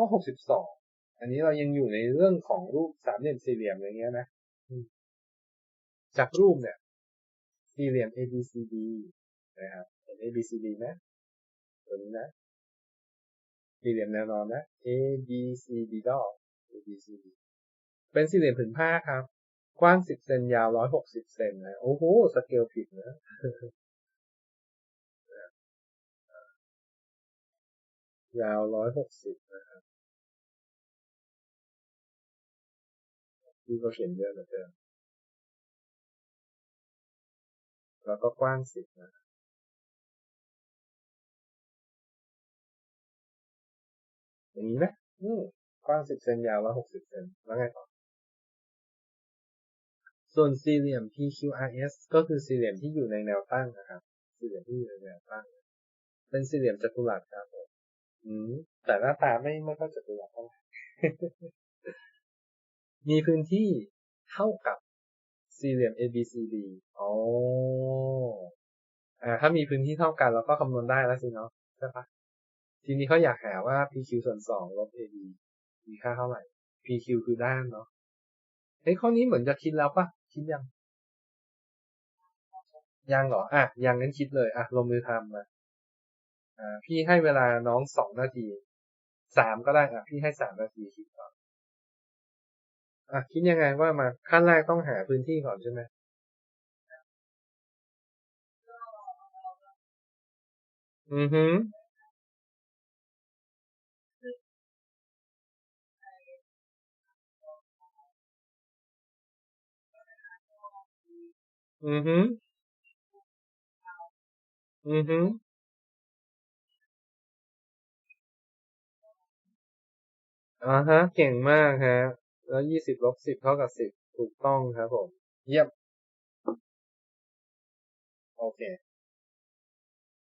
ข้อหกสิบสองอันนี้เรายังอยู่ในเรื่องของรูปสามเหลี่ยมสี่เหลี่ยมอย่างเงี้ยนะจากรูปเนี่ย สี่เหลี่ยม ABCD นะครับเห็น ABCD ไหมตัวนี้นะ สี่เหลี่ยมแนวนอนนะ ABCD ดอก ABCD เป็นสี่เหลี่ยมผืนผ้าครับ กว้างสิบเซนยาวร้อยหกสิบเซนนะ โอ้โห สเกลผิดนะยาวร้อยหกสิบนะครับ ที่เขาเขียนเยอะเหลือเกินแล้วก็กว้างสิบนะอย่างนี้ไหมอืมกว้างสิบเซนยาวร้อยหกสิบเซนแล้วไงต่อ ส่วนสี่เหลี่ยม PQRS ก็คือสี่เหลี่ยมที่อยู่ในแนวตั้งนะครับ สี่เหลี่ยมที่อยู่ในแนวตั้ง เป็นสี่เหลี่ยมจัตุรัสครับผม อืม แต่หน้าตาไม่ไม่ค่อยจัตุรัสเท่าไหร่ มีพื้นที่เท่ากับสี่เหลี่ยม ABCD อ๋อ อ่า ถ้ามีพื้นที่เท่ากันเราก็คำนวณได้แล้วสิเนาะใช่ปะทีนี้เขาอยากหาว่า PQ ส่วนสองลบ AB มีค่าเท่าไหร่ PQ คือด้านเนาะเฮ้ยข้อนี้เหมือนจะคิดแล้วปะคิดยัง ยังเหรอ อะ ยังงั้นคิดเลย อะ ลงมือทำมาอ่า พี่ให้เวลาน้องสองนาที สามก็ได้ อะ พี่ให้สามนาทีคิดก่อน คิดยังไงว่ามาขั้นแรกต้องหาพื้นที่ก่อนใช่ไหมอือฮึอือฮึอือฮึอ่าฮะ เก่งมากฮะ แล้วยี่สิบลบสิบเท่ากับสิบถูกต้องครับผม เยี่ยม โอเค